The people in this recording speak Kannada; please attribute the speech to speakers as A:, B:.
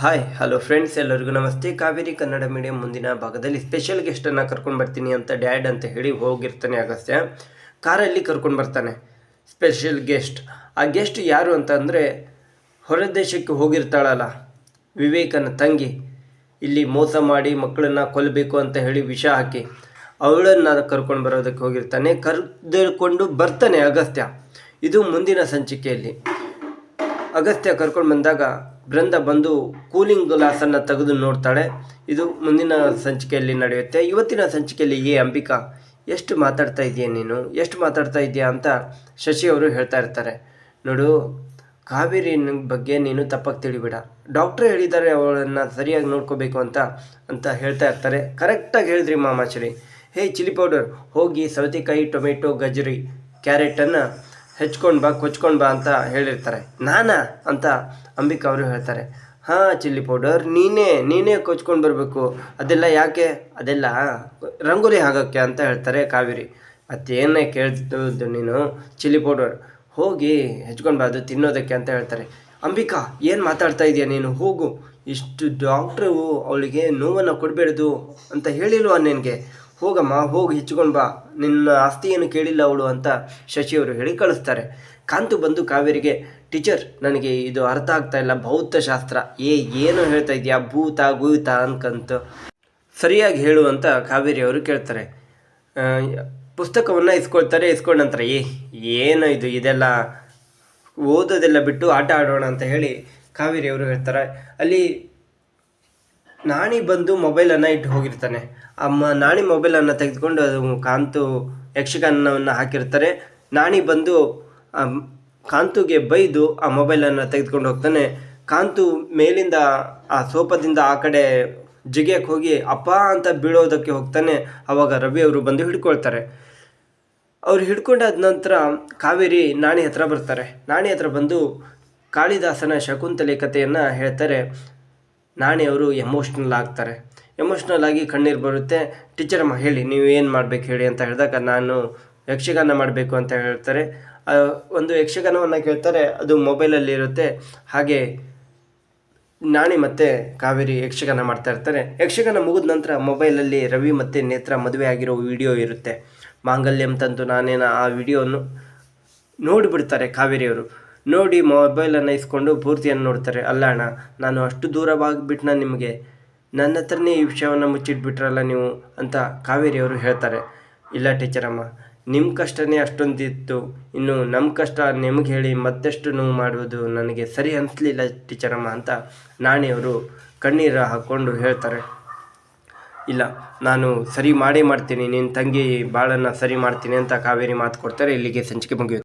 A: ಹಾಯ್ ಹಲೋ ಫ್ರೆಂಡ್ಸ್ ಎಲ್ಲರಿಗೂ ನಮಸ್ತೆ. ಕಾವೇರಿ ಕನ್ನಡ ಮೀಡಿಯಂ ಮುಂದಿನ ಭಾಗದಲ್ಲಿ ಸ್ಪೆಷಲ್ ಗೆಸ್ಟನ್ನು ಕರ್ಕೊಂಡು ಬರ್ತೀನಿ ಅಂತ ಡ್ಯಾಡ್ ಅಂತ ಹೇಳಿ ಹೋಗಿರ್ತಾನೆ ಅಗಸ್ತ್ಯ ಕಾರಲ್ಲಿ ಕರ್ಕೊಂಡು ಬರ್ತಾನೆ ಸ್ಪೆಷಲ್ ಗೆಸ್ಟ್ ಆ ಗೆಸ್ಟ್ ಯಾರು ಅಂತ ಅಂದರೆ, ಹೊರ ದೇಶಕ್ಕೆ ಹೋಗಿರ್ತಾಳಲ್ಲ, ವಿವೇಕನ ತಂಗಿ. ಇಲ್ಲಿ ಮೋಸ ಮಾಡಿ ಮಕ್ಕಳನ್ನ ಕೊಲ್ಲಬೇಕು ಅಂತ ಹೇಳಿ ವಿಷ ಹಾಕಿ, ಅವಳನ್ನು ಕರ್ಕೊಂಡು ಬರೋದಕ್ಕೆ ಹೋಗಿರ್ತಾನೆ. ಕರೆದುಕೊಂಡು ಬರ್ತಾನೆ ಅಗಸ್ತ್ಯ ಇದು ಮುಂದಿನ ಸಂಚಿಕೆಯಲ್ಲಿ. ಅಗಸ್ತ್ಯ ಕರ್ಕೊಂಡು ಬಂದಾಗ ಬೃಂದ ಬಂದು ಕೂಲಿಂಗ್ ಗ್ಲಾಸನ್ನು ತೆಗೆದು ನೋಡ್ತಾಳೆ. ಇದು ಮುಂದಿನ ಸಂಚಿಕೆಯಲ್ಲಿ ನಡೆಯುತ್ತೆ. ಇವತ್ತಿನ ಸಂಚಿಕೆಯಲ್ಲಿ ಏ ಅಂಬಿಕಾ ಎಷ್ಟು ಮಾತಾಡ್ತಾ ಇದೆಯಾ ನೀನು? ಎಷ್ಟು ಮಾತಾಡ್ತಾ ಇದೆಯಾ ಅಂತ ಶಶಿ ಅವರು ಹೇಳ್ತಾ ಇರ್ತಾರೆ. ನೋಡು ಕಾವೇರಿ ಬಗ್ಗೆ ನೀನು ತಪ್ಪಾಗಿ ತಿಳಿಬೇಡ. ಡಾಕ್ಟ್ರ್ ಹೇಳಿದ್ದಾರೆ ಅವಳನ್ನು ಸರಿಯಾಗಿ ನೋಡ್ಕೋಬೇಕು ಅಂತ ಅಂತ ಹೇಳ್ತಾ ಇರ್ತಾರೆ. ಕರೆಕ್ಟಾಗಿ ಹೇಳಿದ್ರಿ ಮಾಮಾಚರಿ ಹೇ, ಚಿಲ್ಲಿ ಪೌಡರ್, ಹೋಗಿ ಸೌತೆಕಾಯಿ, ಟೊಮೆಟೊ, ಗಜರಿ, ಕ್ಯಾರೆಟನ್ನು ಹೆಚ್ಕೊಂಡು ಬಾ, ಕೊಚ್ಕೊಂಡು ಬಾ ಅಂತ ಹೇಳಿರ್ತಾರೆ. ನಾನಾ? ಅಂತ ಅಂಬಿಕಾ ಅವರು ಹೇಳ್ತಾರೆ. ಹಾಂ, ಚಿಲ್ಲಿ ಪೌಡರ್, ನೀನೇ ನೀನೇ ಕೊಚ್ಕೊಂಡು ಬರಬೇಕು. ಅದೆಲ್ಲ ಯಾಕೆ? ಅದೆಲ್ಲ ರಂಗೋಲಿ ಹಾಕೋಕ್ಕೆ ಅಂತ ಹೇಳ್ತಾರೆ ಕಾವೇರಿ. ಮತ್ತೇನೇ ಕೇಳ್ತಿದ್ದು ನೀನು? Chilli powder. ಹೋಗಿ ಹೆಚ್ಕೊಂಡು ಬಾ, ಅದು ತಿನ್ನೋದಕ್ಕೆ ಅಂತ ಹೇಳ್ತಾರೆ. ಅಂಬಿಕಾ, ಏನು ಮಾತಾಡ್ತಾ ಇದೆಯಾ ನೀನು? ಹೋಗು. ಇಷ್ಟು ಡಾಕ್ಟ್ರು ಅವಳಿಗೆ ನೋವನ್ನು ಕೊಡಬೇಡ್ದು ಅಂತ ಹೇಳಿಲ್ವಾ ನಿನಗೆ? ಹೋಗಮ್ಮ, ಹೋಗಿ, ಹಿಚ್ಕೊಂಡು ಬಾ. ನಿನ್ನ ಆಸ್ತಿ ಏನು ಕೇಳಿಲ್ಲ ಅವಳು ಅಂತ ಶಶಿಯವರು ಹೇಳಿ ಕಳಿಸ್ತಾರೆ. ಕಾಂತು ಬಂದು ಕಾವೇರಿಗೆ, ಟೀಚರ್, ನನಗೆ ಇದು ಅರ್ಥ ಆಗ್ತಾ ಇಲ್ಲ. ಭೌತಶಾಸ್ತ್ರ. ಏ, ಏನು ಹೇಳ್ತಾ ಇದೆಯಾ? ಭೂತ, ಗೂತ ಅನ್ಕಂತ. ಸರಿಯಾಗಿ ಹೇಳು ಅಂತ ಕಾವೇರಿ ಅವರು ಕೇಳ್ತಾರೆ. ಪುಸ್ತಕವನ್ನು ಇಸ್ಕೊಳ್ತಾರೆ, ಇಸ್ಕೊಂಡ ನಂತರ, ಏ, ಏನು ಇದು? ಇದೆಲ್ಲ ಓದೋದೆಲ್ಲ ಬಿಟ್ಟು ಆಟ ಆಡೋಣ ಅಂತ ಹೇಳಿ ಕಾವೇರಿ ಅವರು ಹೇಳ್ತಾರೆ. ಅಲ್ಲಿ ನಾಣಿ ಬಂದು ಮೊಬೈಲನ್ನು ಇಟ್ಟು ಹೋಗಿರ್ತಾನೆ. ಅಮ್ಮ ನಾಣಿ ಮೊಬೈಲನ್ನು ತೆಗೆದುಕೊಂಡು ಅದು ಕಾಂತು ಯಕ್ಷಗಾನವನ್ನು ಹಾಕಿರ್ತಾರೆ. ನಾಣಿ ಬಂದು ಕಾಂತುಗೆ ಬೈದು ಆ ಮೊಬೈಲನ್ನು ತೆಗೆದುಕೊಂಡು ಹೋಗ್ತಾನೆ. ಕಾಂತು ಮೇಲಿಂದ, ಆ ಸೋಪದಿಂದ ಆ ಕಡೆ ಜಿಗಿಯಕ್ಕೆ ಹೋಗಿ, ಅಪ್ಪ ಅಂತ ಬೀಳೋದಕ್ಕೆ ಹೋಗ್ತಾನೆ. ಆವಾಗ ರವಿ ಅವರು ಬಂದು ಹಿಡ್ಕೊಳ್ತಾರೆ. ಅವ್ರು ಹಿಡ್ಕೊಂಡಾದ ನಂತರ ಕಾವೇರಿ ನಾಣಿ ಹತ್ರ ಬರ್ತಾರೆ. ನಾಣಿ ಹತ್ರ ಬಂದು ಕಾಳಿದಾಸನ ಶಕುಂತಲೆ ಕಥೆಯನ್ನು ಹೇಳ್ತಾರೆ. ನಾಣಿ ಅವರು ಎಮೋಷ್ನಲ್ ಆಗ್ತಾರೆ. ಎಮೋಷ್ನಲ್ ಆಗಿ ಕಣ್ಣೀರು ಬರುತ್ತೆ. ಟೀಚರ್ ಅಮ್ಮ ಹೇಳಿ, ನೀವು ಏನು ಮಾಡ್ಬೇಕು ಹೇಳಿ? ಅಂತ ಹೇಳಿದಾಗ ನಾನು ಯಕ್ಷಗಾನ ಮಾಡಬೇಕು ಅಂತ ಹೇಳ್ತಾರೆ. ಒಂದು ಯಕ್ಷಗಾನವನ್ನು ಕೇಳ್ತಾರೆ, ಅದು ಮೊಬೈಲಲ್ಲಿ ಇರುತ್ತೆ. ಹಾಗೆ ನಾಣಿ ಮತ್ತು ಕಾವೇರಿ ಯಕ್ಷಗಾನ ಮಾಡ್ತಾ ಇರ್ತಾರೆ. ಯಕ್ಷಗಾನ ಮುಗಿದ ನಂತರ ಮೊಬೈಲಲ್ಲಿ ರವಿ ಮತ್ತು ನೇತ್ರ ಮದುವೆ ಆಗಿರೋ ವಿಡಿಯೋ ಇರುತ್ತೆ. ಮಾಂಗಲ್ಯಂ ತಂತು ನಾನೇನ ಆ ವಿಡಿಯೋವನ್ನು ನೋಡಿಬಿಡ್ತಾರೆ ಕಾವೇರಿಯವರು. ನೋಡಿ ಮೊಬೈಲನ್ನು ಇಸ್ಕೊಂಡು ಪೂರ್ತಿಯನ್ನು ನೋಡ್ತಾರೆ. ಅಲ್ಲ ಅಣ್ಣ, ನಾನು ಅಷ್ಟು ದೂರವಾಗಿಬಿಟ್ನ ನಿಮಗೆ? ನನ್ನ ಹತ್ರನೇ ಈ ವಿಷಯವನ್ನು ಮುಚ್ಚಿಟ್ಬಿಟ್ರಲ್ಲ ನೀವು ಅಂತ ಕಾವೇರಿಯವರು ಹೇಳ್ತಾರೆ. ಇಲ್ಲ ಟೀಚರಮ್ಮ ನಿಮ್ಮ ಕಷ್ಟನೇ ಅಷ್ಟೊಂದಿತ್ತು. ಇನ್ನು ನಮ್ಮ ಕಷ್ಟ ನಿಮಗೆ ಹೇಳಿ ಮತ್ತಷ್ಟು ನೋವು ಮಾಡುವುದು ನನಗೆ ಸರಿ ಅನಿಸ್ಲಿಲ್ಲ ಟೀಚರಮ್ಮ ಅಂತ ನಾಣಿಯವರು ಕಣ್ಣೀರು ಹಾಕ್ಕೊಂಡು ಹೇಳ್ತಾರೆ. ಇಲ್ಲ, ನಾನು ಸರಿ ಮಾಡೇ ಮಾಡ್ತೀನಿ. ನಿನ್ನ ತಂಗಿ ಬಾಳನ್ನು ಸರಿ ಮಾಡ್ತೀನಿ ಅಂತ ಕಾವೇರಿ ಮಾತು ಕೊಡ್ತಾರೆ. ಇಲ್ಲಿಗೆ ಸಂಚಿಕೆ ಮುಗಿಯುತ್ತೆ.